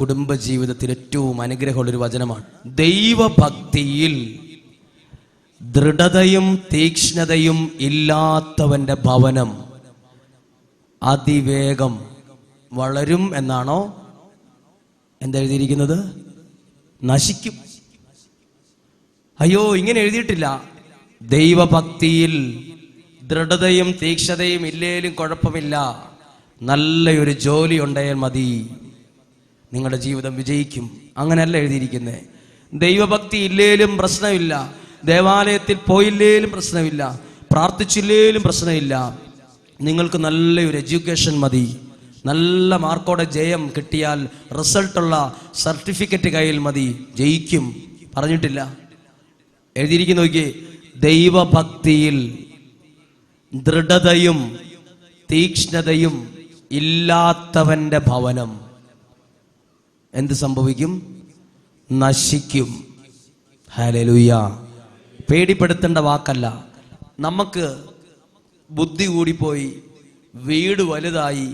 കുടുംബ ജീവിതത്തിൽ ഏറ്റവും അനുഗ്രഹമുള്ളൊരു വചനമാണ്. ദൈവഭക്തിയിൽ ദൃഢതയും തീക്ഷ്ണതയും ഇല്ലാത്തവന്റെ ഭവനം അതിവേഗം വളരും എന്നാണോ എന്തെഴുതിയിരിക്കുന്നത്? നശിക്കും. അയ്യോ ഇങ്ങനെ എഴുതിയിട്ടില്ല. ദൈവഭക്തിയിൽ ദൃഢതയും തീക്ഷ്ണതയും ഇല്ലേലും കുഴപ്പമില്ല. നല്ലൊരു ജോലി ഉണ്ടായാൽ മതി. നിങ്ങളുടെ ജീവിതം വിജയിക്കും. അങ്ങനെയല്ല എഴുതിയിരിക്കുന്നത് ദൈവഭക്തി ഇല്ലേലും പ്രശ്നമില്ല. ദേവാലയത്തിൽ പോയില്ലേലും പ്രശ്നമില്ല. പ്രാർത്ഥിച്ചില്ലേലും പ്രശ്നമില്ല. നിങ്ങൾക്ക് നല്ലൊരു എഡ്യൂക്കേഷൻ മതി. നല്ല മാർക്കോടെ ജയം കിട്ടിയാൽ റിസൾട്ടുള്ള സർട്ടിഫിക്കറ്റ് കയ്യിൽ മതി. ജയിക്കും. പറഞ്ഞിട്ടില്ല. എഴുതിയിരിക്കുന്ന നോക്കിയേ. ദൈവഭക്തിയിൽ ദൃഢതയും തീക്ഷ്ണതയും ഇല്ലാത്തവന്റെ ഭവനം. എന്ത് സംഭവിക്കും? നശിക്കും. ഹാലലുയ്യ പേടിപ്പെടുത്തേണ്ട വാക്കല്ല. നമുക്ക് ബുദ്ധി കൂടിപ്പോയി. വീട് വലുതായി.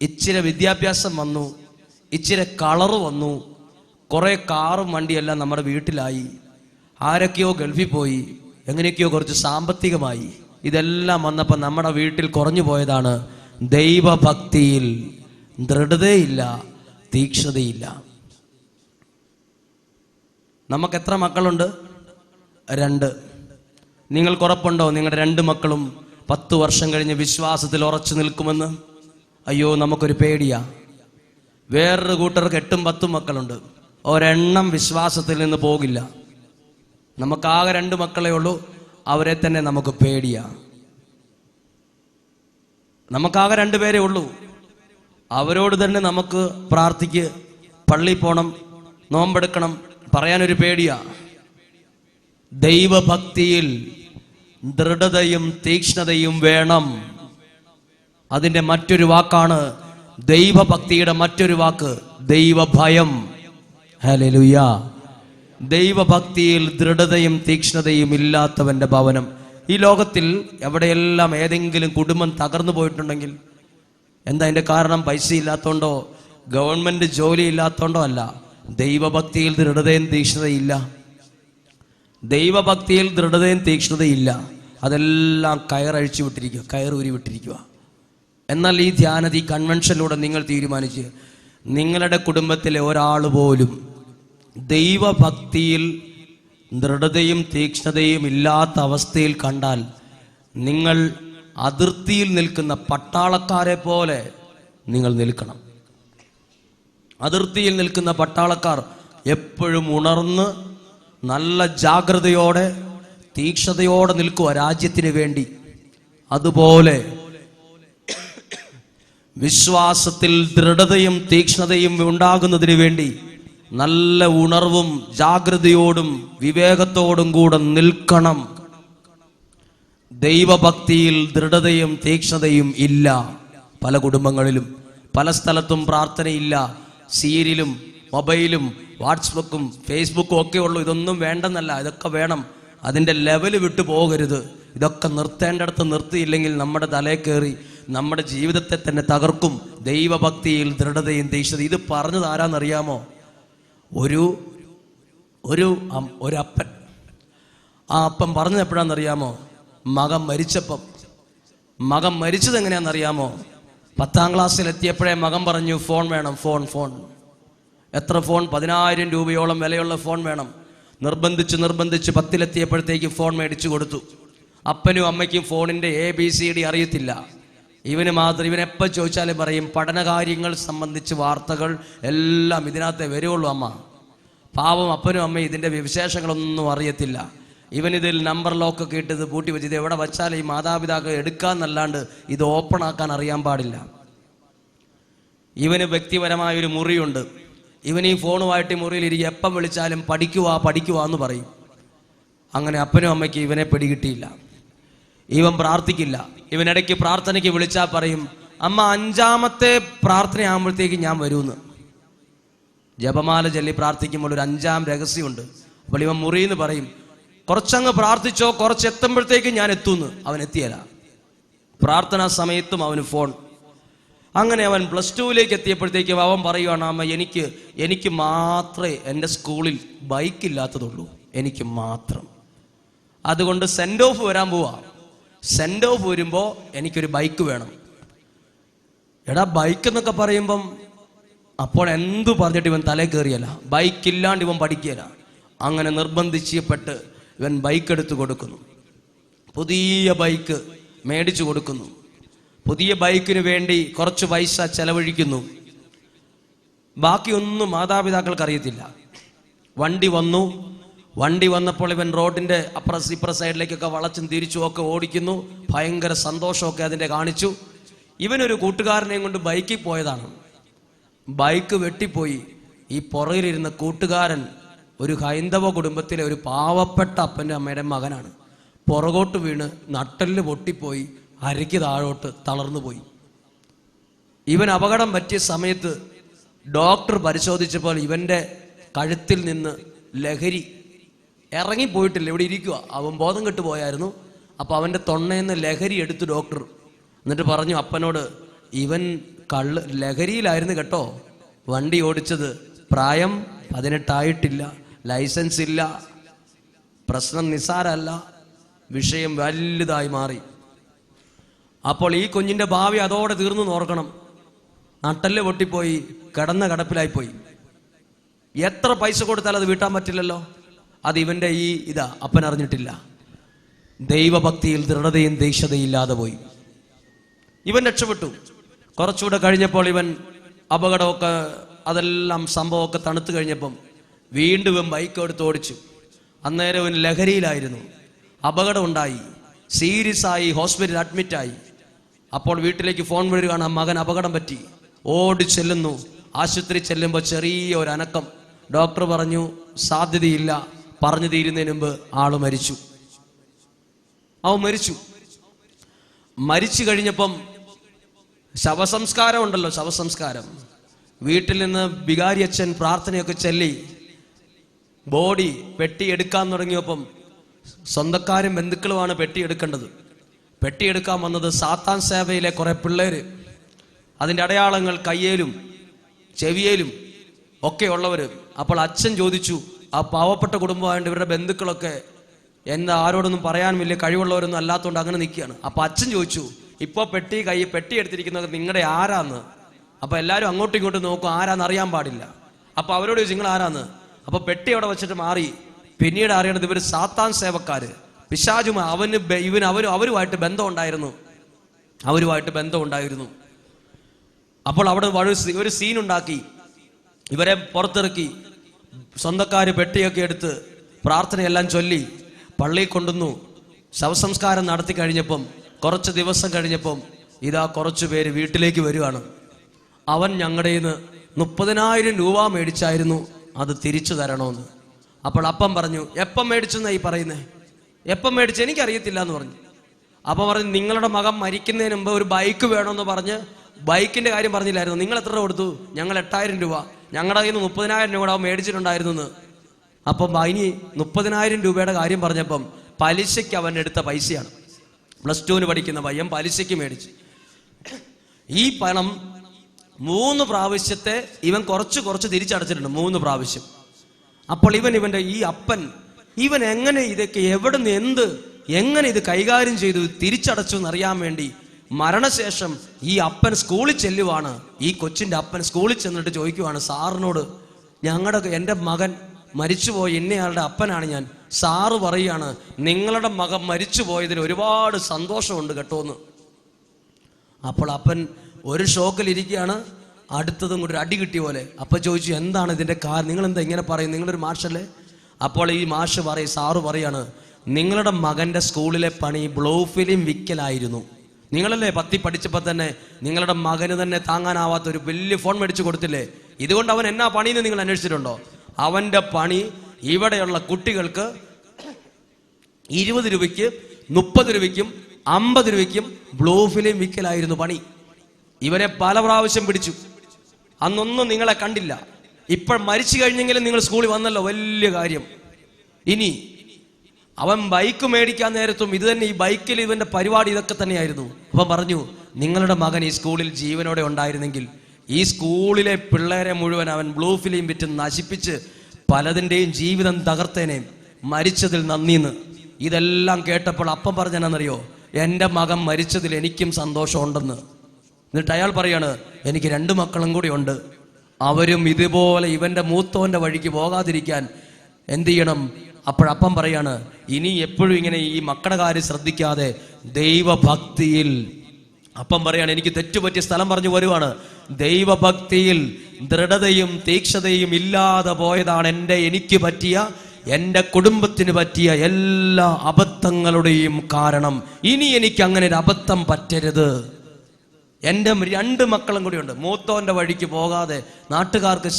ഇച്ചിരി വിദ്യാഭ്യാസം വന്നു. ഇച്ചിരി കളറ് വന്നു. കുറേ കാറും വണ്ടിയെല്ലാം നമ്മുടെ വീട്ടിലായി. ആരൊക്കെയോ ഗൾഫിൽ പോയി. എങ്ങനെയൊക്കെയോ കുറച്ച് സാമ്പത്തികമായി. ഇതെല്ലാം വന്നപ്പോൾ നമ്മുടെ വീട്ടിൽ കുറഞ്ഞു പോയതാണ് ദൈവഭക്തിയിൽ. ദൃഢതയില്ല. തീക്ഷ്ണതയില്ല. നമുക്ക് എത്ര മക്കളുണ്ട്? രണ്ട്. നിങ്ങൾക്ക് ഉറപ്പുണ്ടോ? നിങ്ങളുടെ രണ്ട് മക്കളും പത്ത് വർഷം കഴിഞ്ഞ് വിശ്വാസത്തിൽ ഉറച്ചു നിൽക്കുമെന്ന്? അയ്യോ നമുക്കൊരു പേടിയാ. വേറൊരു കൂട്ടർക്ക് എട്ടും പത്തും മക്കളുണ്ട്. ഒരെണ്ണം വിശ്വാസത്തിൽ നിന്ന് പോകില്ല. നമുക്കാകെ രണ്ട് മക്കളേ ഉള്ളൂ. അവരെ തന്നെ നമുക്ക് പേടിയാ. നമുക്കാകെ രണ്ടുപേരേ ഉള്ളൂ. അവരോട് തന്നെ നമുക്ക് പ്രാർത്ഥിക്ക്. പള്ളി പോണം നോമ്പെടുക്കണം പറയാനൊരു പേടിയാ. ദൈവഭക്തിയിൽ ദൃഢതയും തീക്ഷ്ണതയും വേണം. അതിന്റെ മറ്റൊരു വാക്കാണ് ദൈവഭക്തിയുടെ മറ്റൊരു വാക്ക് ദൈവഭയം. ഹലലുയ ദൈവഭക്തിയിൽ ദൃഢതയും തീക്ഷ്ണതയും ഇല്ലാത്തവന്റെ ഭവനം. ഈ ലോകത്തിൽ എവിടെയെല്ലാം ഏതെങ്കിലും കുടുംബം തകർന്നു പോയിട്ടുണ്ടെങ്കിൽ എന്താ അതിന്റെ കാരണം? പൈസ ഇല്ലാത്തതുകൊണ്ടോ ഗവൺമെന്റ് ജോലി ഇല്ലാത്തതുകൊണ്ടോ അല്ല. ദൈവഭക്തിയിൽ ദൃഢതയും തീക്ഷ്ണതയില്ല. ദൈവഭക്തിയിൽ ദൃഢതയും തീക്ഷ്ണതയില്ല. അതെല്ലാം കയറഴിച്ചു വിട്ടിരിക്കുക കയറൂരി വിട്ടിരിക്കുക. എന്നാൽ ഈ ധ്യാനത കൺവെൻഷനിലൂടെ നിങ്ങൾ തീരുമാനിച്ച് നിങ്ങളുടെ കുടുംബത്തിലെ ഒരാൾ പോലും ദൈവഭക്തിയിൽ ദൃഢതയും തീക്ഷ്ണതയും ഇല്ലാത്ത അവസ്ഥയിൽ കണ്ടാൽ നിങ്ങൾ അതിർത്തിയിൽ നിൽക്കുന്ന പട്ടാളക്കാരെ പോലെ നിങ്ങൾ നിൽക്കണം. അതിർത്തിയിൽ നിൽക്കുന്ന പട്ടാളക്കാർ എപ്പോഴും ഉണർന്ന് നല്ല ജാഗ്രതയോടെ തീക്ഷതയോടെ നിൽക്കുക രാജ്യത്തിന് വേണ്ടി. അതുപോലെ വിശ്വാസത്തിൽ ദൃഢതയും തീക്ഷ്ണതയും ഉണ്ടാകുന്നതിന് വേണ്ടി നല്ല ഉണർവും ജാഗ്രതയോടും വിവേകത്തോടും കൂടെ നിൽക്കണം. ദൈവഭക്തിയിൽ ദൃഢതയും തീക്ഷ്ണതയും ഇല്ല പല കുടുംബങ്ങളിലും. പല സ്ഥലത്തും പ്രാർത്ഥനയില്ല. സീരിയലും മൊബൈലും വാട്സ്ബുക്കും ഫേസ്ബുക്കും ഒക്കെ ഉള്ളൂ. ഇതൊന്നും വേണ്ടെന്നല്ല. ഇതൊക്കെ വേണം. അതിന്റെ ലെവൽ വിട്ടു പോകരുത്. ഇതൊക്കെ നിർത്തേണ്ടടുത്ത് നിർത്തിയില്ലെങ്കിൽ നമ്മുടെ തലേ കയറി നമ്മുടെ ജീവിതത്തെ തന്നെ തകർക്കും. ദൈവഭക്തിയിൽ ദൃഢതയും തീക്ഷ്ണത ഇത് പറഞ്ഞത് ആരാന്നറിയാമോ? ഒരു ഒരു അപ്പൻ. ആ അപ്പൻ പറഞ്ഞത് എപ്പോഴാണെന്നറിയാമോ മകൻ മരിച്ചപ്പം. മകൻ മരിച്ചത് എങ്ങനെയാണെന്നറിയാമോ? പത്താം ക്ലാസ്സിൽ എത്തിയപ്പോഴേ മകൻ പറഞ്ഞു ഫോൺ വേണം ഫോൺ ഫോൺ. എത്ര ഫോൺ? പതിനായിരം രൂപയോളം വിലയുള്ള ഫോൺ വേണം. നിർബന്ധിച്ച് നിർബന്ധിച്ച് പത്തിലെത്തിയപ്പോഴത്തേക്ക് ഫോൺ മേടിച്ചു കൊടുത്തു. അപ്പനും അമ്മയ്ക്കും ഫോണിന്റെ എ ബി സി ഡി അറിയത്തില്ല. ഇവന് മാത്രം ഇവനെപ്പം ചോദിച്ചാലും പറയും പഠനകാര്യങ്ങൾ സംബന്ധിച്ച് വാർത്തകൾ എല്ലാം ഇതിനകത്തെ വരുള്ളൂ അമ്മ. പാവം അപ്പനും അമ്മയും ഇതിന്റെ വിശേഷങ്ങളൊന്നും അറിയത്തില്ല. ഇവനിതിൽ നമ്പർ ലോക്കൊക്കെ ഇട്ട് ഇത് പൂട്ടി വെച്ച് ഇത് എവിടെ വച്ചാൽ ഈ മാതാപിതാക്കൾ എടുക്കാന്നല്ലാണ്ട് ഇത് ഓപ്പൺ ആക്കാൻ അറിയാൻ പാടില്ല. ഇവന് വ്യക്തിപരമായ ഒരു മുറിയുണ്ട്. ഇവൻ ഈ ഫോണുമായിട്ട് ഈ മുറിയിലിരിക്കുക എപ്പം വിളിച്ചാലും പഠിക്കുക പഠിക്കുക എന്ന് പറയും. അങ്ങനെ അപ്പനും അമ്മയ്ക്ക് ഇവനെ പിടികിട്ടിയില്ല. ഇവൻ പ്രാർത്ഥിക്കില്ല. ഇവനിടയ്ക്ക് പ്രാർത്ഥനയ്ക്ക് വിളിച്ചാൽ പറയും അമ്മ അഞ്ചാമത്തെ പ്രാർത്ഥനയാകുമ്പോഴത്തേക്ക് ഞാൻ വരുമെന്ന്. ജപമാല ചൊല്ലി പ്രാർത്ഥിക്കുമ്പോൾ ഒരു അഞ്ചാം രഹസ്യമുണ്ട്. അപ്പോൾ ഇവൻ മുറിയെന്ന് പറയും കുറച്ചങ്ങ് പ്രാർത്ഥിച്ചോ കുറച്ച് എത്തുമ്പോഴത്തേക്ക് ഞാൻ എത്തുമെന്ന് അവൻ എത്തിയല്ല. പ്രാർത്ഥനാ സമയത്തും അവന് ഫോൺ. അങ്ങനെ അവൻ പ്ലസ് ടുവിലേക്ക് എത്തിയപ്പോഴത്തേക്കും അവൻ പറയുവാണ് അമ്മ എനിക്ക് എനിക്ക് മാത്രമേ എന്റെ സ്കൂളിൽ ബൈക്ക് ഇല്ലാത്തതുള്ളൂ. എനിക്ക് മാത്രം. അതുകൊണ്ട് സെൻഡ് ഓഫ് വരാൻ പോവാ. സെൻഡ് ഓഫ് വരുമ്പോൾ എനിക്കൊരു ബൈക്ക് വേണം. എടാ ബൈക്ക് എന്നൊക്കെ പറയുമ്പം അപ്പോൾ എന്തു പറഞ്ഞിട്ട് ഇവൻ തലേ കയറിയല്ല ബൈക്ക് ഇല്ലാണ്ട് ഇവൻ പഠിക്കുകയല്ല. അങ്ങനെ നിർബന്ധിച്ചപ്പെട്ട് ഇവൻ ബൈക്ക് എടുത്തു കൊടുക്കുന്നു. പുതിയ ബൈക്ക് മേടിച്ചു കൊടുക്കുന്നു. പുതിയ ബൈക്കിന് വേണ്ടി കുറച്ച് പൈസ ചെലവഴിക്കുന്നു. ബാക്കിയൊന്നും മാതാപിതാക്കൾക്ക് അറിയത്തില്ല. വണ്ടി വന്നു. വണ്ടി വന്നപ്പോൾ ഇവൻ റോഡിന്റെ അപ്പുറ ഇപ്പുറ സൈഡിലേക്കൊക്കെ വളച്ചും തിരിച്ചും ഒക്കെ ഓടിക്കുന്നു. ഭയങ്കര സന്തോഷമൊക്കെ അതിന്റെ കാണിച്ചു. ഇവനൊരു കൂട്ടുകാരനെയും കൊണ്ട് ബൈക്കിൽ പോയതാണ്. ബൈക്ക് വെട്ടിപ്പോയി. ഈ പുറകിലിരുന്ന കൂട്ടുകാരൻ ഒരു ഹൈന്ദവ കുടുംബത്തിലെ ഒരു പാവപ്പെട്ട അപ്പന്റെ അമ്മയുടെ മകനാണ്. പുറകോട്ട് വീണ് നട്ടലിന് പൊട്ടിപ്പോയി അരയ്ക്ക് താഴോട്ട് തളർന്നു പോയി. ഇവൻ അപകടം പറ്റിയ സമയത്ത് ഡോക്ടർ പരിശോധിച്ചപ്പോൾ ഇവന്റെ കഴുത്തിൽ നിന്ന് ലഹരി ഇറങ്ങിപ്പോയിട്ടില്ല. ഇവിടെ ഇരിക്കുക അവൻ ബോധം കെട്ട് പോയായിരുന്നു. അപ്പോൾ അവന്റെ തൊണ്ണയിൽ നിന്ന് ലഹരി എടുത്തു ഡോക്ടർ. എന്നിട്ട് പറഞ്ഞു അപ്പനോട് ഇവൻ കള്ള് ലഹരിയിലായിരുന്നു കേട്ടോ. വണ്ടി ഓടിച്ചത് പ്രായം പതിനെട്ടായിട്ടില്ല. ലൈസൻസ് ഇല്ല. പ്രശ്നം നിസ്സാരമല്ല. വിഷയം വലുതായി മാറി. അപ്പോൾ ഈ കുഞ്ഞിന്റെ ഭാവി അതോടെ തീർന്നു നോർക്കണം നട്ടൽ പൊട്ടിപ്പോയി കിടന്ന കടപ്പിലായിപ്പോയി. എത്ര പൈസ കൊടുത്താൽ അത് വീട്ടാൻ പറ്റില്ലല്ലോ? അത് ഇവന്റെ ഈ ഇതാ അപ്പൻ അറിഞ്ഞിട്ടില്ല. ദൈവഭക്തിയിൽ ദൃഢതയും ദേഷ്യതയും ഇല്ലാതെ പോയി. ഇവൻ രക്ഷപ്പെട്ടു. കുറച്ചുകൂടെ കഴിഞ്ഞപ്പോൾ ഇവൻ അപകടമൊക്കെ അതെല്ലാം സംഭവമൊക്കെ തണുത്തു കഴിഞ്ഞപ്പം വീണ്ടും ബൈക്ക് എടുത്ത് ഓടിച്ചു. അന്നേരം അവൻ ലഹരിയിലായിരുന്നു. അപകടം ഉണ്ടായി സീരിയസ് ആയി ഹോസ്പിറ്റലിൽ അഡ്മിറ്റായി അപ്പോൾ വീട്ടിലേക്ക് ഫോൺ ആ മകൻ അപകടം പറ്റി. ഓടി ചെല്ലുന്നു. ആശുപത്രി ചെല്ലുമ്പോൾ ചെറിയ ഒരു അനക്കം. ഡോക്ടർ പറഞ്ഞു സാധ്യതയില്ല. പറഞ്ഞു തീരുന്നതിന് മുമ്പ് ആൾ മരിച്ചു. അവൻ മരിച്ചു. മരിച്ചു കഴിഞ്ഞപ്പം ശവസംസ്കാരം ഉണ്ടല്ലോ ശവസംസ്കാരം. വീട്ടിൽ നിന്ന് ബികാരി അച്ഛൻ പ്രാർത്ഥനയൊക്കെ ചൊല്ലി ബോഡി പെട്ടി എടുക്കാൻ തുടങ്ങിയപ്പം സ്വന്തക്കാരും ബന്ധുക്കളുമാണ് പെട്ടി എടുക്കേണ്ടത് പെട്ടി എടുക്കാൻ വന്നത് സാത്താൻ സേവയിലെ കുറെ പിള്ളേര്. അതിന്റെ അടയാളങ്ങൾ കയ്യേലും ചെവിയേലും ഒക്കെ ഉള്ളവർ അപ്പോൾ അച്ഛൻ ചോദിച്ചു ആ പാവപ്പെട്ട കുടുംബമായിട്ട് ഇവരുടെ ബന്ധുക്കളൊക്കെ എന്താ ആരോടൊന്നും പറയാനും വലിയ കഴിവുള്ളവരൊന്നും അല്ലാത്തതുകൊണ്ട് അങ്ങനെ നിൽക്കുകയാണ്? അപ്പോൾ അച്ഛൻ ചോദിച്ചു ഇപ്പോൾ പെട്ടി കൈ പെട്ടി എടുത്തിരിക്കുന്നത് നിങ്ങളുടെ ആരാന്ന്? അപ്പോൾ എല്ലാവരും അങ്ങോട്ടും ഇങ്ങോട്ടും നോക്കും ആരാന്ന് അറിയാൻ പാടില്ല. അപ്പോൾ അവരോട് ചോദിച്ചു നിങ്ങൾ ആരാന്ന് അപ്പൊ പെട്ടി അവിടെ വെച്ചിട്ട് മാറി. പിന്നീട് അറിയണത് ഇവർ സാത്താൻ സേവക്കാര്. പിശാചുമ അവന് ഇവന് അവരും അവരുമായിട്ട് ബന്ധം ഉണ്ടായിരുന്നു അവരുമായിട്ട് ബന്ധം ഉണ്ടായിരുന്നു അപ്പോൾ അവിടെ ഒരു സീൻ ഉണ്ടാക്കി ഇവരെ പുറത്തിറക്കി. സ്വന്തക്കാര് പെട്ടിയൊക്കെ എടുത്ത് പ്രാർത്ഥനയെല്ലാം ചൊല്ലി പള്ളിയിൽ കൊണ്ടുവന്നു. ശവസംസ്കാരം നടത്തി കഴിഞ്ഞപ്പം കുറച്ച് ദിവസം കഴിഞ്ഞപ്പം ഇതാ കുറച്ചു പേര് വീട്ടിലേക്ക് വരുവാണ്. അവൻ ഞങ്ങളുടെ നിന്ന് മുപ്പതിനായിരം രൂപ മേടിച്ചായിരുന്നു. അത് തിരിച്ചു തരണമെന്ന്. അപ്പോൾ അപ്പം പറഞ്ഞു എപ്പം മേടിച്ചെന്നാ ഈ പറയുന്നേ? എപ്പം മേടിച്ച്? എനിക്കറിയത്തില്ല എന്ന് പറഞ്ഞു. അപ്പൊ പറഞ്ഞു നിങ്ങളുടെ മകൻ മരിക്കുന്നതിന് മുമ്പ് ഒരു ബൈക്ക് വേണമെന്ന് പറഞ്ഞ് ബൈക്കിന്റെ കാര്യം പറഞ്ഞില്ലായിരുന്നു. നിങ്ങൾ എത്ര രൂപ കൊടുത്തു? ഞങ്ങൾ എട്ടായിരം രൂപ. ഞങ്ങളുടെ കയ്യിൽ നിന്ന് മുപ്പതിനായിരം രൂപ മേടിച്ചിട്ടുണ്ടായിരുന്നു അപ്പം ഇനി മുപ്പതിനായിരം രൂപയുടെ കാര്യം പറഞ്ഞപ്പം പലിശയ്ക്ക് അവൻ എടുത്ത പൈസയാണ്. പ്ലസ് ടുവിന് പഠിക്കുന്ന പയ്യൻ പലിശയ്ക്ക് മേടിച്ചു. ഈ പണം മൂന്ന് പ്രാവശ്യത്തെ ഇവൻ കുറച്ച് കുറച്ച് തിരിച്ചടച്ചിട്ടുണ്ട് മൂന്ന് പ്രാവശ്യം. അപ്പോൾ ഇവൻ ഇവന്റെ ഈ അപ്പൻ ഇവൻ എങ്ങനെ ഇതൊക്കെ എവിടെ നിന്ന് എന്ത് എങ്ങനെ ഇത് കൈകാര്യം ചെയ്തു തിരിച്ചടച്ചു എന്നറിയാൻ വേണ്ടി മരണശേഷം ഈ അപ്പൻ സ്കൂളിൽ ചെല്ലുവാണ്. ഈ കൊച്ചിന്റെ അപ്പൻ സ്കൂളിൽ ചെന്നിട്ട് ചോദിക്കുവാണ് സാറിനോട് ഞങ്ങളുടെ എന്റെ മകൻ മരിച്ചുപോയി ഇന്നയാളുടെ അപ്പനാണ് ഞാൻ. സാറ് പറയുകയാണ് നിങ്ങളുടെ മകൻ മരിച്ചു പോയതിന് ഒരുപാട് സന്തോഷമുണ്ട് കേട്ടോന്ന് അപ്പോൾ അപ്പൻ ഒരു ഷോക്കിൽ ഇരിക്കുകയാണ്. അടുത്തതും കൂടി അടി കിട്ടിയ പോലെ. അപ്പൊ ചോദിച്ചു എന്താണ് ഇതിന്റെ കാര്യം? നിങ്ങൾ എന്താ ഇങ്ങനെ പറയും? നിങ്ങളൊരു മാഷല്ലേ? അപ്പോൾ ഈ മാഷ് പറയും സാറ് പറയാണ് നിങ്ങളുടെ മകന്റെ സ്കൂളിലെ പണി ബ്ലൂ ഫിലിം വിക്കലായിരുന്നു. നിങ്ങളല്ലേ പത്തി പഠിച്ചപ്പോൾ തന്നെ നിങ്ങളുടെ മകന് തന്നെ താങ്ങാനാവാത്ത ഒരു വലിയ ഫോൺ മേടിച്ചു കൊടുത്തില്ലേ? ഇതുകൊണ്ട് അവൻ എന്നാ പണിയെന്ന് നിങ്ങൾ അന്വേഷിച്ചിട്ടുണ്ടോ? അവന്റെ പണി ഇവിടെയുള്ള കുട്ടികൾക്ക് ഇരുപത് രൂപയ്ക്ക് മുപ്പത് രൂപയ്ക്കും അമ്പത് രൂപയ്ക്കും ബ്ലൂ ഫിലിം വിക്കലായിരുന്നു പണി. ഇവരെ പല പ്രാവശ്യം പിടിച്ചു. അന്നൊന്നും നിങ്ങളെ കണ്ടില്ല. ഇപ്പോൾ മരിച്ചു കഴിഞ്ഞെങ്കിലും നിങ്ങൾ സ്കൂളിൽ വന്നല്ലോ വലിയ കാര്യം. ഇനി അവൻ ബൈക്ക് മേടിക്കാൻ നേരത്തും ഇത് തന്നെ ഈ ബൈക്കിൽ ഇവന്റെ പരിപാടി ഇതൊക്കെ തന്നെയായിരുന്നു. അവൻ പറഞ്ഞു നിങ്ങളുടെ മകൻ ഈ സ്കൂളിൽ ജീവനോടെ ഉണ്ടായിരുന്നെങ്കിൽ ഈ സ്കൂളിലെ പിള്ളേരെ മുഴുവൻ അവൻ ബ്ലൂ ഫിലിം വിറ്റ് നശിപ്പിച്ച് പലതിന്റെയും ജീവിതം തകർത്തേനെ. മരിച്ചതിൽ നന്ദിന്ന്. ഇതെല്ലാം കേട്ടപ്പോൾ അപ്പം പറഞ്ഞെന്നറിയോ എന്റെ മകൻ മരിച്ചതിൽ എനിക്കും സന്തോഷമുണ്ടെന്ന്. എന്നിട്ട് അയാൾ പറയാണ് എനിക്ക് രണ്ട് മക്കളും കൂടി ഉണ്ട്. അവരും ഇതുപോലെ ഇവന്റെ മൂത്തോന്റെ വഴിക്ക് പോകാതിരിക്കാൻ എന്ത് ചെയ്യണം? അപ്പോഴപ്പം പറയാണ് ഇനി എപ്പോഴും ഇങ്ങനെ ഈ മക്കളുടെ കാര്യം ശ്രദ്ധിക്കാതെ ദൈവഭക്തിയിൽ. അപ്പം പറയാണ് എനിക്ക് തെറ്റുപറ്റിയ സ്ഥലം പറഞ്ഞു വരുവാണ് ദൈവഭക്തിയിൽ ദൃഢതയും തീക്ഷതയും ഇല്ലാതെ പോയതാണ് എന്റെ എനിക്ക് പറ്റിയ എന്റെ കുടുംബത്തിന് പറ്റിയ എല്ലാ അബദ്ധങ്ങളുടെയും കാരണം. ഇനി എനിക്ക് അങ്ങനെ ഒരു അബദ്ധം പറ്റരുത്. എന്റെ രണ്ട് മക്കളും കൂടിയുണ്ട് മൂത്തോന്റെ വഴിക്ക് പോകാതെ നാട്ടുകാർക്ക്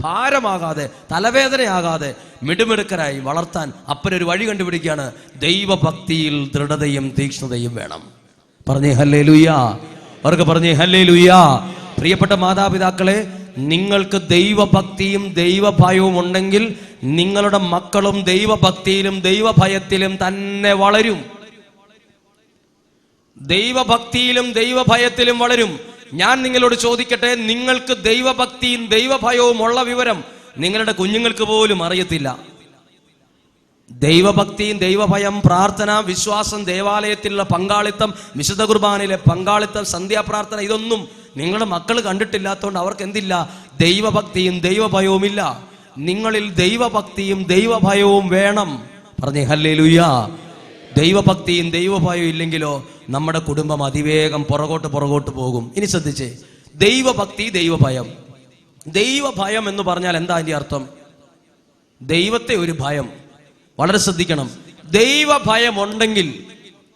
ഭാരമാകാതെ തലവേദനയാകാതെ മിടുമിടുക്കരായി വളർത്താൻ അപ്പനൊരു വഴി കണ്ടുപിടിക്കുകയാണ്. ദൈവഭക്തിയിൽ ദൃഢതയും തീക്ഷ്ണതയും വേണം. പറഞ്ഞേ ഹല്ലേ ലുയ്യാ അവർക്ക് പറഞ്ഞേ ഹല്ലേ ലുയ്യാ പ്രിയപ്പെട്ട മാതാപിതാക്കളെ നിങ്ങൾക്ക് ദൈവഭക്തിയും ദൈവഭയവും ഉണ്ടെങ്കിൽ നിങ്ങളുടെ മക്കളും ദൈവഭക്തിയിലും ദൈവഭയത്തിലും തന്നെ വളരും. ദൈവഭക്തിയിലും ദൈവഭയത്തിലും വളരും. ഞാൻ നിങ്ങളോട് ചോദിക്കട്ടെ നിങ്ങൾക്ക് ദൈവഭക്തിയും ദൈവഭയവും ഉള്ള വിവരം നിങ്ങളുടെ കുഞ്ഞുങ്ങൾക്ക് പോലും അറിയത്തില്ല. ദൈവഭക്തിയും ദൈവഭയം പ്രാർത്ഥന വിശ്വാസം ദേവാലയത്തിലുള്ള പങ്കാളിത്തം വിശുദ്ധ കുർബാനയിലെ പങ്കാളിത്തം സന്ധ്യാപ്രാർത്ഥന ഇതൊന്നും നിങ്ങളുടെ മക്കൾ കണ്ടിട്ടില്ലാത്തതുകൊണ്ട് അവർക്ക് എന്തില്ല ദൈവഭക്തിയും ദൈവഭയവും ഇല്ല നിങ്ങളിൽ ദൈവഭക്തിയും ദൈവഭയവും വേണം. പറഞ്ഞേ ഹല്ലേ ലുയാ ദൈവഭക്തിയും ദൈവഭയവും ഇല്ലെങ്കിലോ നമ്മുടെ കുടുംബം അതിവേഗം പുറകോട്ട് പുറകോട്ട് പോകും. ഇനി ശ്രദ്ധിച്ചേ. ദൈവഭക്തി ദൈവഭയം. ദൈവഭയം എന്ന് പറഞ്ഞാൽ എന്താ അതിന്റെ അർത്ഥം? ദൈവത്തെ ഒരു ഭയം. വളരെ ശ്രദ്ധിക്കണം. ദൈവഭയം ഉണ്ടെങ്കിൽ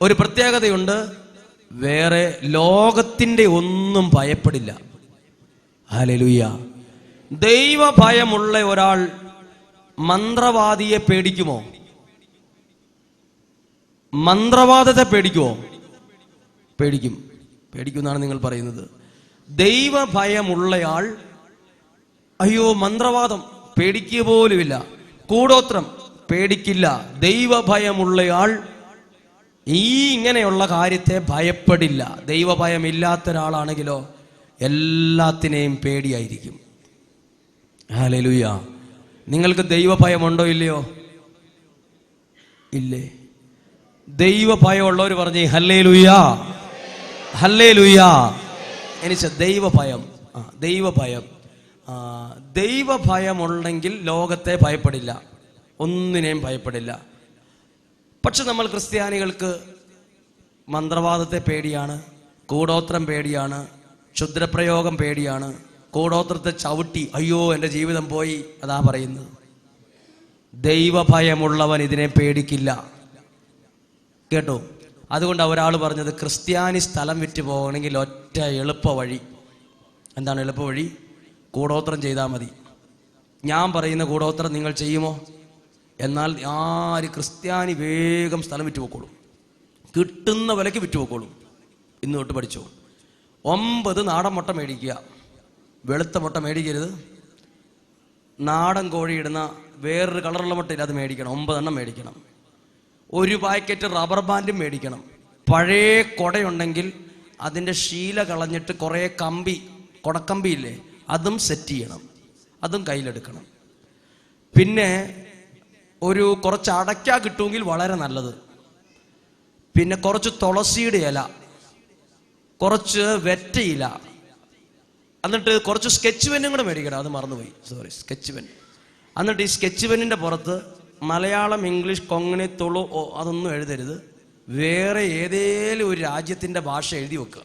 ഒരു പ്രത്യേകതയുണ്ട്. വേറെ ലോകത്തിന്റെ ഒന്നും ഭയപ്പെടില്ല. ഹലലുയ്യ ദൈവഭയമുള്ള ഒരാൾ മന്ത്രവാദിയെ പേടിക്കുമോ? മന്ത്രവാദത്തെ പേടിക്കുമോ? പേടിക്കും. പേടിക്കുമെന്നാണ് നിങ്ങൾ പറയുന്നത്. ദൈവഭയമുള്ളയാൾ അയ്യോ മന്ത്രവാദം പേടിക്കുക പോലുമില്ല. കൂടോത്രം പേടിക്കില്ല. ദൈവഭയമുള്ളയാൾ ഈ ഇങ്ങനെയുള്ള കാര്യത്തെ ഭയപ്പെടില്ല. ദൈവഭയമില്ലാത്ത ഒരാളാണെങ്കിലോ എല്ലാത്തിനെയും പേടിയായിരിക്കും. ഹലലുയ നിങ്ങൾക്ക് ദൈവഭയമുണ്ടോ ഇല്ലയോ? ഇല്ലേ. ദൈവഭയമുള്ളവർ പറഞ്ഞേ ഹല്ലേ ലുയാ ഹല്ലേ ലുയാ എനിക്ക് ദൈവഭയം. ദൈവഭയം. ദൈവഭയമുണ്ടെങ്കിൽ ലോകത്തെ ഭയപ്പെടില്ല. ഒന്നിനെയും ഭയപ്പെടില്ല. പക്ഷെ നമ്മൾ ക്രിസ്ത്യാനികൾക്ക് മന്ത്രവാദത്തെ പേടിയാണ് കൂടോത്രം പേടിയാണ് ക്ഷുദ്രപ്രയോഗം പേടിയാണ് കൂടോത്രത്തെ ചവിട്ടി അയ്യോ എന്റെ ജീവിതം പോയി അതാ പറയുന്നത്. ദൈവഭയമുള്ളവൻ ഇതിനെ പേടിക്കില്ല. കേട്ടോ? അതുകൊണ്ട് ഒരാൾ പറഞ്ഞത് ക്രിസ്ത്യാനി സ്ഥലം വിറ്റ് പോകണമെങ്കിൽ ഒറ്റ എളുപ്പ വഴി എന്താണ് എളുപ്പ വഴി കൂടോത്രം ചെയ്താൽ മതി. ഞാൻ പറയുന്ന കൂടോത്രം നിങ്ങൾ ചെയ്യുമോ? എന്നാൽ ആര് ക്രിസ്ത്യാനി വേഗം സ്ഥലം വിറ്റ് പോക്കോളും. കിട്ടുന്ന വിലയ്ക്ക് വിറ്റ് പോക്കോളും. ഇന്ന് തൊട്ട് പഠിച്ചു. ഒമ്പത് നാടൻ മുട്ട മേടിക്കുക. വെളുത്ത മുട്ട മേടിക്കരുത്. നാടൻ കോഴി ഇടുന്ന വേറൊരു കളറുള്ള മുട്ടയില്ല അത് മേടിക്കണം. ഒമ്പതെണ്ണം മേടിക്കണം. ഒരു പാക്കറ്റ് റബ്ബർ ബാൻഡ് മേടിക്കണം. പഴയ കൊടയുണ്ടെങ്കിൽ അതിന്റെ ശീല കളഞ്ഞിട്ട് കുറേ കമ്പി കുടക്കമ്പി ഇല്ലേ അതും സെറ്റ് ചെയ്യണം. അതും കയ്യിലെടുക്കണം. പിന്നെ ഒരു കുറച്ച് അടയ്ക്ക കിട്ടുമെങ്കിൽ വളരെ നല്ലത്. പിന്നെ കുറച്ച് തുളസിയുടെ ഇല കുറച്ച് വെറ്റയില. എന്നിട്ട് കുറച്ച് സ്കെച്ച് പെന്നും കൂടെ മേടിക്കണം. അത് മറന്നുപോയി. സോറി സ്കെച്ച് പെൻ എന്നിട്ട് ഈ സ്കെച്ച് പെന്നിന്റെ പുറത്ത് മലയാളം ഇംഗ്ലീഷ് കൊങ്ങണി തുളു അതൊന്നും എഴുതരുത്. വേറെ ഏതേലും ഒരു രാജ്യത്തിന്റെ ഭാഷ എഴുതി വെക്കുക.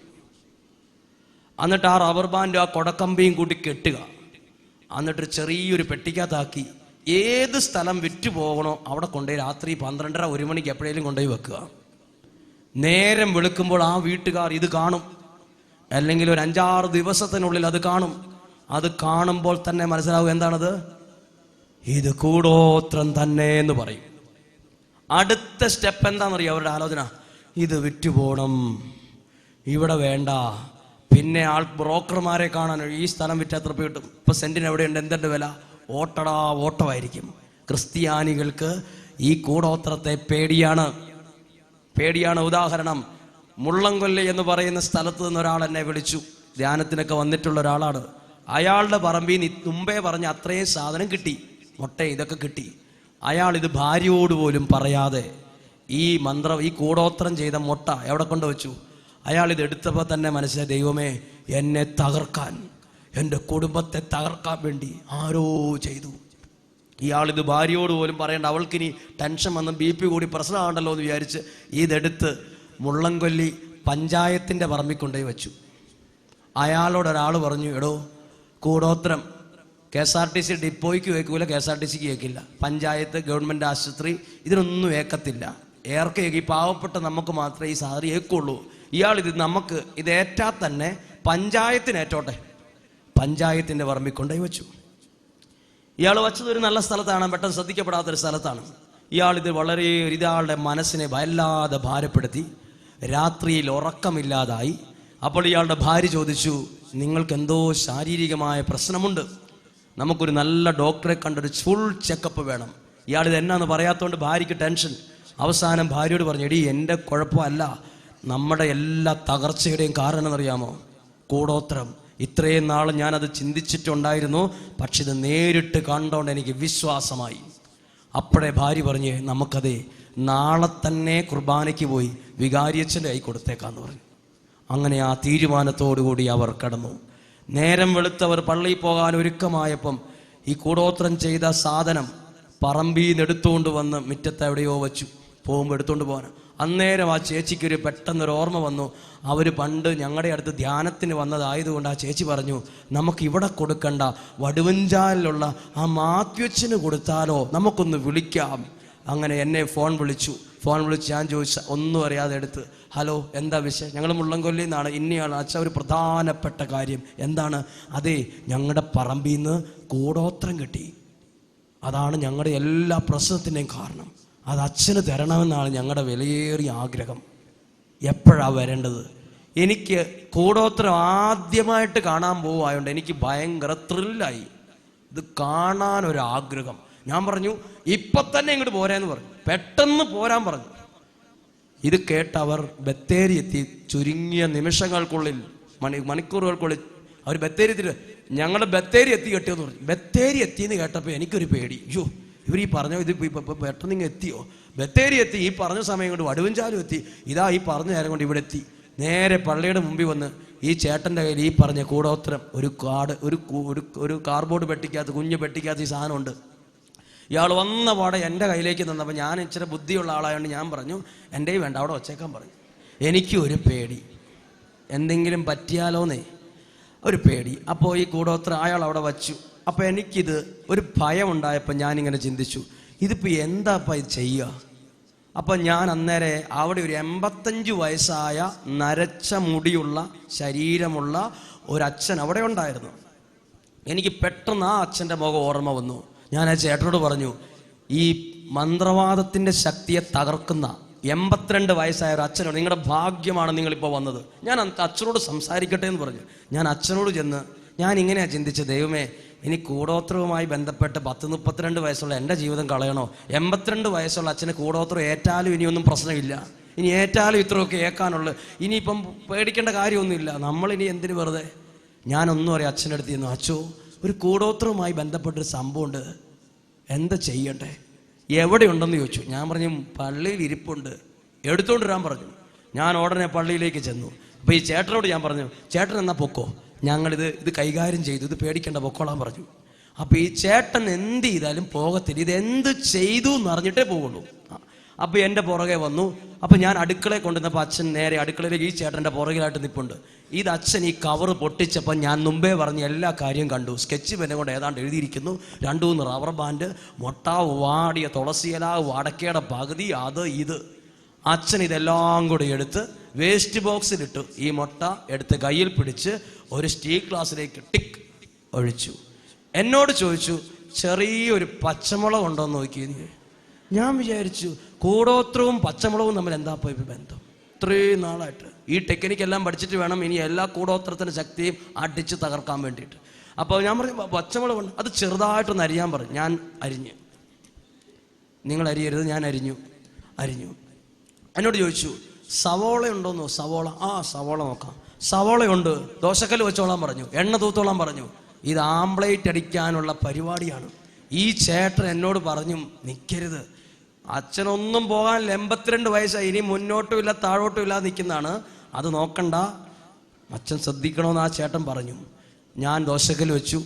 എന്നിട്ട് ആ റബ്ബർ ബാൻഡും ആ കൊടക്കമ്പിയും കൂട്ടി കെട്ടുക. എന്നിട്ട് ചെറിയൊരു പെട്ടിക്കകത്താക്കി ഏത് സ്ഥലം വിറ്റ് പോകണോ അവിടെ കൊണ്ടുപോയി രാത്രി പന്ത്രണ്ടര ഒരു മണിക്ക് എപ്പോഴേലും കൊണ്ടുപോയി വെക്കുക. നേരം വെളുക്കുമ്പോൾ ആ വീട്ടുകാർ ഇത് കാണും. അല്ലെങ്കിൽ ഒരു അഞ്ചാറ് ദിവസത്തിനുള്ളിൽ അത് കാണും. അത് കാണുമ്പോൾ തന്നെ മനസ്സിലാവും എന്താണത്? ഇത് കൂടോത്രം തന്നെ എന്ന് പറയും. അടുത്ത സ്റ്റെപ്പ് എന്താണെന്നറിയോ അവരുടെ ആലോചന? ഇത് വിറ്റുപോകണം ഇവിടെ വേണ്ട. പിന്നെ ആൾ ബ്രോക്കർമാരെ കാണാൻ ഈ സ്ഥലം വിറ്റ് എത്ര കിട്ടും? ഇപ്പൊ സെന്റിന് എവിടെയുണ്ട്? എന്തുണ്ട് വില? ഓട്ടടാ ഓട്ടമായിരിക്കും ക്രിസ്ത്യാനികൾക്ക് ഈ കൂടോത്രത്തെ പേടിയാണ്. പേടിയാണ്. ഉദാഹരണം മുള്ളംകൊല്ലി എന്ന് പറയുന്ന സ്ഥലത്ത് നിന്ന് ഒരാൾ എന്നെ വിളിച്ചു. ധ്യാനത്തിനൊക്കെ വന്നിട്ടുള്ള ഒരാളാണ്. അയാളുടെ പറമ്പിൽ നിന്ന് മുമ്പേ പറഞ്ഞ അത്രയും സാധനം കിട്ടി. മുട്ട ഇതൊക്കെ കിട്ടി. അയാൾ ഇത് ഭാര്യയോട് പോലും പറയാതെ ഈ മന്ത്രം ഈ കൂടോത്രം ചെയ്ത മുട്ട എവിടെ കൊണ്ടുവച്ചു അയാൾ ഇത് എടുത്തപ്പോൾ തന്നെ മനസ്സിലായി ദൈവമേ എന്നെ തകർക്കാൻ എന്റെ കുടുംബത്തെ തകർക്കാൻ വേണ്ടി ആരോ ചെയ്തു. ഇയാളിത് ഭാര്യയോട് പോലും പറയേണ്ട അവൾക്കിനി ടെൻഷൻ വന്ന് ബി പി കൂടി പ്രശ്നമാണല്ലോ എന്ന് വിചാരിച്ച് ഇതെടുത്ത് മുള്ളംകൊല്ലി പഞ്ചായത്തിന്റെ പറമ്പിൽ കൊണ്ടുപോയി വെച്ചു. അയാളോട് ഒരാൾ പറഞ്ഞു എടോ കൂടോത്രം K S R T C ഡിപ്പോയ്ക്ക് കേൾക്കില്ല കെ എസ് ആർ ടി സിക്ക് കേൾക്കില്ല. പഞ്ചായത്ത് ഗവൺമെന്റ് ആശുപത്രി ഇതിനൊന്നും ഏക്കത്തില്ല. ഏർക്ക് ഈ പാവപ്പെട്ട നമുക്ക് മാത്രമേ ഈ സാധനം ഏക്കുള്ളൂ ഇയാൾ ഇത് നമുക്ക് ഇത് ഏറ്റാൽ തന്നെ പഞ്ചായത്തിന് ഏറ്റോട്ടെ. പഞ്ചായത്തിന്റെ വർമ്മിക്കൊണ്ടേ വെച്ചു. ഇയാൾ വച്ചത് ഒരു നല്ല സ്ഥലത്താണ് പെട്ടെന്ന് ശ്രദ്ധിക്കപ്പെടാത്തൊരു സ്ഥലത്താണ്. ഇയാൾ ഇത് വളരെ ഇതാളുടെ മനസ്സിനെ വല്ലാതെ ഭാരപ്പെടുത്തി രാത്രിയിൽ ഉറക്കമില്ലാതായി. അപ്പോൾ ഇയാളുടെ ഭാര്യ ചോദിച്ചു നിങ്ങൾക്ക് എന്തോ ശാരീരികമായ പ്രശ്നമുണ്ട്. നമുക്കൊരു നല്ല ഡോക്ടറെ കണ്ടൊരു ഫുൾ ചെക്കപ്പ് വേണം. ഇയാൾ ഇത് എന്നാന്ന് പറയാത്തതുകൊണ്ട് ഭാര്യയ്ക്ക് ടെൻഷൻ അവസാനം ഭാര്യയോട് പറഞ്ഞു എടി എന്റെ കുഴപ്പമല്ല. നമ്മുടെ എല്ലാ തകർച്ചയുടെയും കാരണം എന്നറിയാമോ? കൂടോത്രം. ഇത്രയും നാൾ ഞാനത് ചിന്തിച്ചിട്ടുണ്ടായിരുന്നു പക്ഷെ ഇത് നേരിട്ട് കണ്ടോണ്ട് എനിക്ക് വിശ്വാസമായി. അപ്പോഴേ ഭാര്യ പറഞ്ഞ് നമുക്കത് നാളെ തന്നെ കുർബാനയ്ക്ക് പോയി വികാരിയച്ഛന്റെ കൈ കൊടുത്തേക്കാന്ന് പറഞ്ഞു. അങ്ങനെ ആ തീരുമാനത്തോടുകൂടി അവർ കടന്നു. നേരം വെളുത്തവർ പള്ളിയിൽ പോകാൻ ഒരുക്കമായപ്പം ഈ കൂടോത്രം ചെയ്ത സാധനം പറമ്പിൽ നിന്ന് എടുത്തുകൊണ്ട് വന്ന് മുറ്റത്ത് എവിടെയോ വെച്ചു. പോകുമ്പോൾ എടുത്തുകൊണ്ട് പോകാൻ. അന്നേരം ആ ചേച്ചിക്കൊരു പെട്ടെന്നൊരു ഓർമ്മ വന്നു. അവർ പണ്ട് ഞങ്ങളുടെ അടുത്ത് ധ്യാനത്തിന് വന്നതായതുകൊണ്ട് ആ ചേച്ചി പറഞ്ഞു നമുക്ക് ഇവിടെ കൊടുക്കണ്ട. വടുവഞ്ചാലിലുള്ള ആ മാത്യുച്ഛന് കൊടുത്താലോ? നമുക്കൊന്ന് വിളിക്കാം. അങ്ങനെ എന്നെ ഫോൺ വിളിച്ചു. ഫോൺ വിളിച്ച് ഞാൻ ചോദിച്ച ഒന്നും അറിയാതെ എടുത്ത് ഹലോ എന്താ വിഷയം ഞങ്ങൾ മുള്ളംകൊല്ലി നിന്നാണ്. ഇന്നയാണ് അച്ഛ ഒരു പ്രധാനപ്പെട്ട കാര്യം. എന്താണ്? അതെ ഞങ്ങളുടെ പറമ്പിൽ നിന്ന് കൂടോത്രം കിട്ടി. അതാണ് ഞങ്ങളുടെ എല്ലാ പ്രശ്നത്തിന്റെയും കാരണം. അത് അച്ഛന് തരണമെന്നാണ് ഞങ്ങളുടെ വിലയേറിയ ആഗ്രഹം. എപ്പോഴാണ് വരേണ്ടത്? എനിക്ക് കൂടോത്രം ആദ്യമായിട്ട് കാണാൻ പോവായതുകൊണ്ട് എനിക്ക് ഭയങ്കര ത്രില്ലായി ഇത് കാണാനൊരാഗ്രഹം. ഞാൻ പറഞ്ഞു ഇപ്പൊ തന്നെ ഇങ്ങോട്ട് പോരാന്ന് പറഞ്ഞു. പെട്ടെന്ന് പോരാൻ പറഞ്ഞു. ഇത് കേട്ട് അവർ ബത്തേരി എത്തി. ചുരുങ്ങിയ നിമിഷങ്ങൾക്കുള്ളിൽ മണി മണിക്കൂറുകൾക്കുള്ളിൽ അവർ ബത്തേരി എത്തി ഞങ്ങളുടെ ബത്തേരി എത്തി കെട്ടിയെന്ന് പറഞ്ഞു. ബത്തേരി എത്തിയെന്ന് കേട്ടപ്പോൾ എനിക്കൊരു പേടി. അയ്യോ ഇവർ ഈ പറഞ്ഞ ഇത് പെട്ടെന്ന് ഇങ്ങ് എത്തിയോ? ബത്തേരി എത്തി ഈ പറഞ്ഞ സമയം കൊണ്ട് വടുവഞ്ചാലും എത്തി. ഇതാ ഈ പറഞ്ഞ നേരം കൊണ്ട് ഇവിടെ എത്തി. നേരെ പള്ളിയുടെ മുമ്പിൽ വന്ന് ഈ ചേട്ടന്റെ കയ്യിൽ ഈ പറഞ്ഞ കൂടോത്രം ഒരു കാർഡ് ഒരു ഒരു കാർബോർഡ് പെട്ടിക്കകത്ത് കുഞ്ഞ് പെട്ടിക്കകത്ത് ഈ സാധനമുണ്ട്. ഇയാൾ വന്ന പാടെ എന്റെ കയ്യിലേക്ക് തന്നപ്പോൾ ഞാൻ ഇച്ചിരി ബുദ്ധിയുള്ള ആളായതുകൊണ്ട് ഞാൻ പറഞ്ഞു എന്റെയും വേണ്ട അവിടെ വച്ചേക്കാൻ പറഞ്ഞു. എനിക്കും ഒരു പേടി. എന്തെങ്കിലും പറ്റിയാലോന്നേ? ഒരു പേടി. അപ്പോൾ ഈ കൂടോത്ര അയാൾ അവിടെ വച്ചു. അപ്പോൾ എനിക്കിത് ഒരു ഭയം ഉണ്ടായപ്പോൾ ഞാനിങ്ങനെ ചിന്തിച്ചു ഇതിപ്പോൾ എന്താപ്പം ഇത് ചെയ്യുക? അപ്പം ഞാൻ അന്നേരെ അവിടെ ഒരു എൺപത്തഞ്ച് വയസ്സായ നരച്ച മുടിയുള്ള ശരീരമുള്ള ഒരച്ഛൻ അവിടെ ഉണ്ടായിരുന്നു. എനിക്ക് പെട്ടെന്ന് ആ അച്ഛന്റെ മുഖം ഓർമ്മ വന്നു. ഞാൻ ആ ചേട്ടനോട് പറഞ്ഞു ഈ മന്ത്രവാദത്തിന്റെ ശക്തിയെ തകർക്കുന്ന എൺപത്തിരണ്ട് വയസ്സായ ഒരു അച്ഛനോട് നിങ്ങളുടെ ഭാഗ്യമാണ് നിങ്ങളിപ്പോൾ വന്നത്. ഞാൻ അച്ഛനോട് സംസാരിക്കട്ടെ എന്ന് പറഞ്ഞു. ഞാൻ അച്ഛനോട് ചെന്ന് ഞാൻ ഇങ്ങനെയാണ് ചിന്തിച്ചത്. ദൈവമേ ഇനി കൂടോത്രവുമായി ബന്ധപ്പെട്ട് പത്ത് മുപ്പത്തിരണ്ട് വയസ്സുള്ള എന്റെ ജീവിതം കളയണോ? എൺപത്തിരണ്ട് വയസ്സുള്ള അച്ഛന് കൂടോത്രം ഏറ്റാലും ഇനിയൊന്നും പ്രശ്നമില്ല. ഇനി ഏറ്റാലും ഇത്രയൊക്കെ ഏക്കാനുള്ളു ഇനിയിപ്പം പേടിക്കേണ്ട കാര്യമൊന്നുമില്ല. നമ്മളിനി എന്തിനു വെറുതെ? ഞാനൊന്നും അറിയാം അച്ഛന്റെ അടുത്ത് അച്ഛോ ഒരു കൂടോത്രവുമായി ബന്ധപ്പെട്ടൊരു സംഭവമുണ്ട്. എന്താ ചെയ്യണ്ടേ? എവിടെ ഉണ്ടെന്ന് ചോദിച്ചു. ഞാൻ പറഞ്ഞു പള്ളിയിൽ ഇരിപ്പുണ്ട്. എടുത്തുകൊണ്ട് വരാൻ പറഞ്ഞു. ഞാൻ ഉടനെ പള്ളിയിലേക്ക് ചെന്നു. അപ്പോൾ ഈ ചേട്ടനോട് ഞാൻ പറഞ്ഞു ചേട്ടൻ എന്നാ പൊക്കോ? ഞങ്ങളിത് ഇത് കൈകാര്യം ചെയ്തു. ഇത് പേടിക്കേണ്ട പൊക്കോളാൻ പറഞ്ഞു. അപ്പോൾ ഈ ചേട്ടൻ എന്ത് ചെയ്താലും പോകത്തില്ല. ഇത് എന്ത് ചെയ്തു എന്ന് അറിഞ്ഞിട്ടേ പോവുള്ളൂ. ആ. അപ്പോൾ എന്റെ പുറകെ വന്നു. അപ്പോൾ ഞാൻ അടുക്കളയെ കൊണ്ടുവന്നപ്പോൾ അച്ഛൻ നേരെ അടുക്കളയിലേക്ക് ഈ ചേട്ടന്റെ പുറകിലായിട്ട് നിൽപ്പുണ്ട് ഇത് അച്ഛൻ ഈ കവർ പൊട്ടിച്ചപ്പോൾ ഞാൻ മുമ്പേ പറഞ്ഞ എല്ലാ കാര്യവും കണ്ടു. സ്കെച്ച് പെന്നെ കൊണ്ട് ഏതാണ്ട് എഴുതിയിരിക്കുന്നു. രണ്ടു മൂന്ന് റബ്ബർ ബാൻഡ് മുട്ട വാടിയ തുളസിയില വടക്കയുടെ പകുതി അത് ഇത്. അച്ഛൻ ഇതെല്ലാം കൂടി എടുത്ത് വേസ്റ്റ് ബോക്സിലിട്ടു ഈ മുട്ട എടുത്ത് കയ്യിൽ പിടിച്ച് ഒരു സ്റ്റീ ഗ്ലാസ്സിലേക്ക് ടിക്ക് ഒഴിച്ചു. എന്നോട് ചോദിച്ചു ചെറിയൊരു പച്ചമുളക് ഉണ്ടോ എന്ന് നോക്കിയത് ഞാൻ വിചാരിച്ചു കൂടോത്രവും പച്ചമുളകും തമ്മിൽ എന്താ പോയി ബന്ധം? ഇത്രയും നാളായിട്ട്. ഈ ടെക്നിക്ക് എല്ലാം പഠിച്ചിട്ട് വേണം ഇനി എല്ലാ കൂടോത്രത്തിന്റെ ശക്തിയും അടിച്ച് തകർക്കാൻ വേണ്ടിയിട്ട്. അപ്പോൾ ഞാൻ പറഞ്ഞു "പ- പച്ചമുളക് അത് ചെറുതായിട്ടൊന്ന് അരിയാൻ പറഞ്ഞു ഞാൻ അരിഞ്ഞ്. നിങ്ങൾ അരിയരുത് ഞാൻ അരിഞ്ഞു. അരിഞ്ഞു. എന്നോട് ചോദിച്ചു സവോള ഉണ്ടോന്നോ? സവോള. ആ സവോള നോക്കാം. സവോളയുണ്ട്. ദോശക്കല്ല് വെച്ചോളാൻ പറഞ്ഞു. എണ്ണ തൂത്തോളാൻ പറഞ്ഞു. ഇത് ആംപ്ലേറ്റ് അടിക്കാനുള്ള പരിപാടിയാണ്. ഈ ചേട്ടൻ എന്നോട് പറഞ്ഞു നിൽക്കരുത് അച്ഛനൊന്നും പോകാൻ എൺപത്തിരണ്ട് വയസ്സായി. ഇനി മുന്നോട്ടും ഇല്ല താഴോട്ടും ഇല്ലാതെ നിൽക്കുന്നതാണ്. അത് നോക്കണ്ട. അച്ഛൻ ശ്രദ്ധിക്കണമെന്ന് ആ ചേട്ടൻ പറഞ്ഞു. ഞാൻ ദോശക്കൽ വെച്ചു.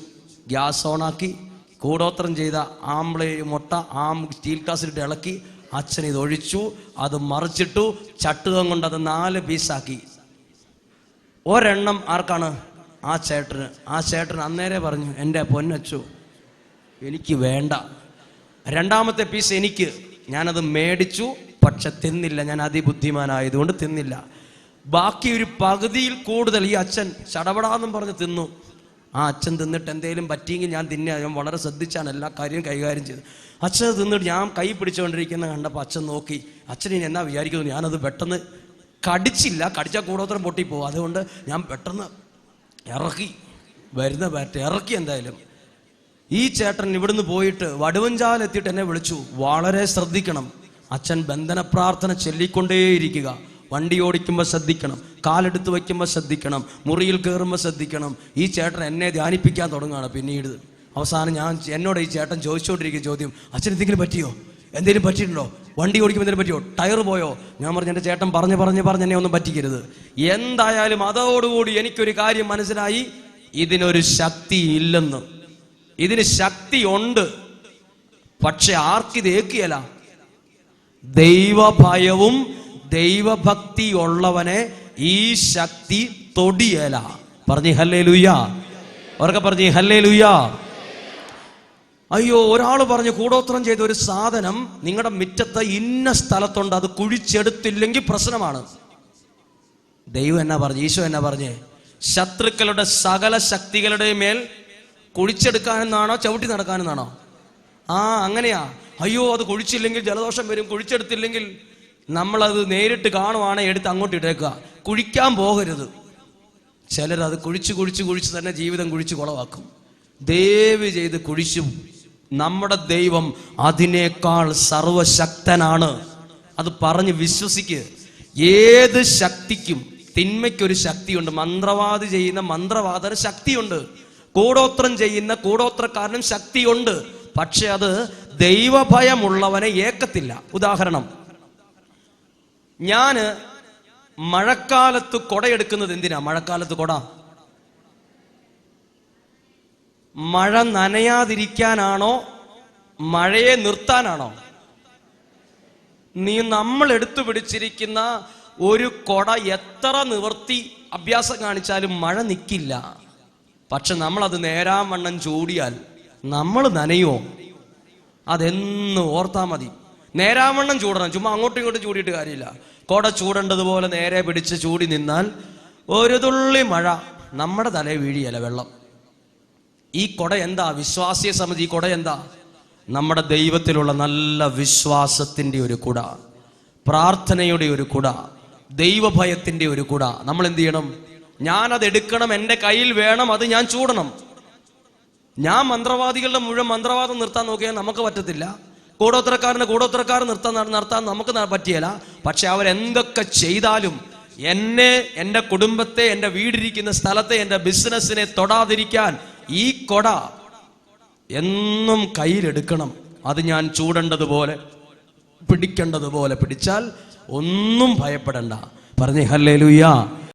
ഗ്യാസ് ഓണാക്കി. കൂടോത്രം ചെയ്ത ആംബ്ലേ മുട്ട ആം സ്റ്റീൽ ഗ്ലാസ്സിലിട്ട് ഇളക്കി. അച്ഛൻ ഇത് ഒഴിച്ചു. അത് മറിച്ചിട്ടു. ചട്ടുകം കൊണ്ട് അത് നാല് പീസാക്കി. ഒരെണ്ണം ആർക്കാണ്? ആ ചേട്ടന്. ആ ചേട്ടൻ അന്നേരെ പറഞ്ഞു എന്റെ പൊന്നച്ചു എനിക്ക് വേണ്ട. രണ്ടാമത്തെ പീസ് എനിക്ക്. ഞാനത് മേടിച്ചു പക്ഷെ തിന്നില്ല. ഞാൻ അതിബുദ്ധിമാനായതുകൊണ്ട് തിന്നില്ല. ബാക്കി ഒരു പകുതിയിൽ കൂടുതൽ ഈ അച്ഛൻ ചടപടാന്നും പറഞ്ഞ് തിന്നു. ആ അച്ഛൻ തിന്നിട്ട് എന്തെങ്കിലും പറ്റിയെങ്കിൽ ഞാൻ തിന്നെ. ഞാൻ വളരെ ശ്രദ്ധിച്ചാണ് എല്ലാ കാര്യവും കൈകാര്യം ചെയ്തത്. അച്ഛൻ തിന്നിട്ട് ഞാൻ കൈ പിടിച്ചുകൊണ്ടിരിക്കുന്ന കണ്ടപ്പോൾ അച്ഛൻ നോക്കി അച്ഛൻ ഇനി എന്നാ വിചാരിക്കുന്നു? ഞാനത് പെട്ടെന്ന് കടിച്ചില്ല. കടിച്ചാൽ കൂടോത്രം പൊട്ടിപ്പോവും. അതുകൊണ്ട് ഞാൻ പെട്ടെന്ന് ഇറക്കി വരുന്ന ബാറ്റ് ഇറക്കി എന്തായാലും. ഈ ചേട്ടൻ ഇവിടുന്ന് പോയിട്ട് വടുവഞ്ചാലെത്തിയിട്ട് എന്നെ വിളിച്ചു. വളരെ ശ്രദ്ധിക്കണം. അച്ഛൻ ബന്ധന പ്രാർത്ഥന ചൊല്ലിക്കൊണ്ടേയിരിക്കുക. വണ്ടി ഓടിക്കുമ്പോൾ ശ്രദ്ധിക്കണം. കാലെടുത്ത് വയ്ക്കുമ്പോൾ ശ്രദ്ധിക്കണം. മുറിയിൽ കയറുമ്പോൾ ശ്രദ്ധിക്കണം. ഈ ചേട്ടൻ എന്നെ ധ്യാനിപ്പിക്കാൻ തുടങ്ങുകയാണ് പിന്നീട്. അവസാനം ഞാൻ എന്നോട് ഈ ചേട്ടൻ ചോദിച്ചുകൊണ്ടിരിക്കുന്ന ചോദ്യം അച്ഛൻ എന്തെങ്കിലും പറ്റിയോ? എന്തെങ്കിലും പറ്റിയിട്ടുണ്ടോ? വണ്ടി ഓടിക്കുമ്പോൾ എന്തെങ്കിലും പറ്റിയോ? ടയർ പോയോ? ഞാൻ പറഞ്ഞു എന്റെ ചേട്ടൻ പറഞ്ഞ് പറഞ്ഞ് പറഞ്ഞ് എന്നെ ഒന്നും പറ്റിക്കരുത്. എന്തായാലും അതോടുകൂടി എനിക്കൊരു കാര്യം മനസ്സിലായി. ഇതിനൊരു ശക്തി ഇല്ലെന്ന്. ഇതിന് ശക്തി ഉണ്ട് പക്ഷെ ആർക്കിത് ഏക്കിയല ദൈവഭയവും ദൈവഭക്തി ഉള്ളവനെ ഈ ശക്തി തൊടിയല. പറഞ്ഞു ഹല്ലേ ലുയ്യ അവർക്ക് പറഞ്ഞു ഹല്ലേ ലുയ്യ അയ്യോ ഒരാൾ പറഞ്ഞു കൂടോത്രം ചെയ്ത ഒരു സാധനം നിങ്ങളുടെ മിറ്റത്തെ ഇന്ന സ്ഥലത്തുണ്ട് അത് കുഴിച്ചെടുത്തില്ലെങ്കിൽ പ്രശ്നമാണ്. ദൈവം എന്നാ പറഞ്ഞു ഈശോ എന്നാ പറഞ്ഞേ ശത്രുക്കളുടെ സകല ശക്തികളുടെ മേൽ കുഴിച്ചെടുക്കാനെന്നാണോ ചവിട്ടി നടക്കാനെന്നാണോ? ആ അങ്ങനെയാ. അയ്യോ അത് കുഴിച്ചില്ലെങ്കിൽ ജലദോഷം വരും കുഴിച്ചെടുത്തില്ലെങ്കിൽ നമ്മളത് നേരിട്ട് കാണുവാണെ എടുത്ത് അങ്ങോട്ട് ഇട്ടേക്കുക. കുഴിക്കാൻ പോകരുത്. ചിലർ അത് കുഴിച്ച് കുഴിച്ച് കുഴിച്ച് തന്നെ ജീവിതം കുഴിച്ച് കുളവാക്കും. ദയവ് ചെയ്ത് കുഴിച്ചും. നമ്മുടെ ദൈവം അതിനേക്കാൾ സർവശക്തനാണ്. അത് പറഞ്ഞ് വിശ്വസിക്ക്. ഏത് ശക്തിക്കും തിന്മയ്ക്കൊരു ശക്തിയുണ്ട്. മന്ത്രവാദി ചെയ്യുന്ന മന്ത്രവാദന ശക്തിയുണ്ട്. കൂടോത്രം ചെയ്യുന്ന കൂടോത്രക്കാരനും ശക്തിയുണ്ട്. പക്ഷെ അത് ദൈവഭയമുള്ളവനെ ഏക്കത്തില്ല. ഉദാഹരണം. ഞാൻ മഴക്കാലത്ത് കൊടയെടുക്കുന്നത് എന്തിനാ? മഴക്കാലത്ത് കൊട? മഴ നനയാതിരിക്കാനാണോ? മഴയെ നിർത്താനാണോ? നീ നമ്മൾ എടുത്തു പിടിച്ചിരിക്കുന്ന ഒരു കൊട എത്ര നിവർത്തി അഭ്യാസം കാണിച്ചാലും മഴ നിൽക്കില്ല പക്ഷെ നമ്മൾ അത് നേരാൻ വണ്ണം ചൂടിയാൽ നമ്മൾ നനയുമോ അതെന്ന് ഓർത്താ മതി. നേരാവണ്ണം ചൂടണം. ചുമ്മാ അങ്ങോട്ടും ഇങ്ങോട്ടും ചൂടിയിട്ട് കാര്യമില്ല. കൊട ചൂടേണ്ടതുപോലെ നേരെ പിടിച്ച് ചൂടി നിന്നാൽ ഒരു തുള്ളി മഴ നമ്മുടെ തലയിൽ വീഴിയല്ല വെള്ളം. ഈ കൊട എന്താ? വിശ്വാസിയെ സമിതി ഈ കൊട എന്താ? നമ്മുടെ ദൈവത്തിലുള്ള നല്ല വിശ്വാസത്തിന്റെ ഒരു കുട. പ്രാർത്ഥനയുടെ ഒരു കുട. ദൈവഭയത്തിന്റെ ഒരു കുട. നമ്മൾ എന്ത് ചെയ്യണം? ഞാൻ അത് എടുക്കണം എന്റെ കയ്യിൽ വേണം അത് ഞാൻ ചൂടണം. ഞാൻ മന്ത്രവാദികളുടെ മുഴുവൻ മന്ത്രവാദം നിർത്താൻ നോക്കിയാൽ നമുക്ക് പറ്റത്തില്ല. കൂടോത്രക്കാരന് കൂടോത്തരക്കാരൻ നിർത്താൻ നടത്താൻ നമുക്ക് പറ്റിയല്ല. പക്ഷെ അവരെന്തൊക്കെ ചെയ്താലും എന്നെ എന്റെ കുടുംബത്തെ എന്റെ വീടിരിക്കുന്ന സ്ഥലത്തെ എന്റെ ബിസിനസ്സിനെ തൊടാതിരിക്കാൻ ഈ കൊട എന്നും കയ്യിലെടുക്കണം. അത് ഞാൻ ചൂടേണ്ടതുപോലെ പിടിക്കേണ്ടതുപോലെ പിടിച്ചാൽ ഒന്നും ഭയപ്പെടണ്ട. പറഞ്ഞേ ഹല്ലേ ലുയ്യ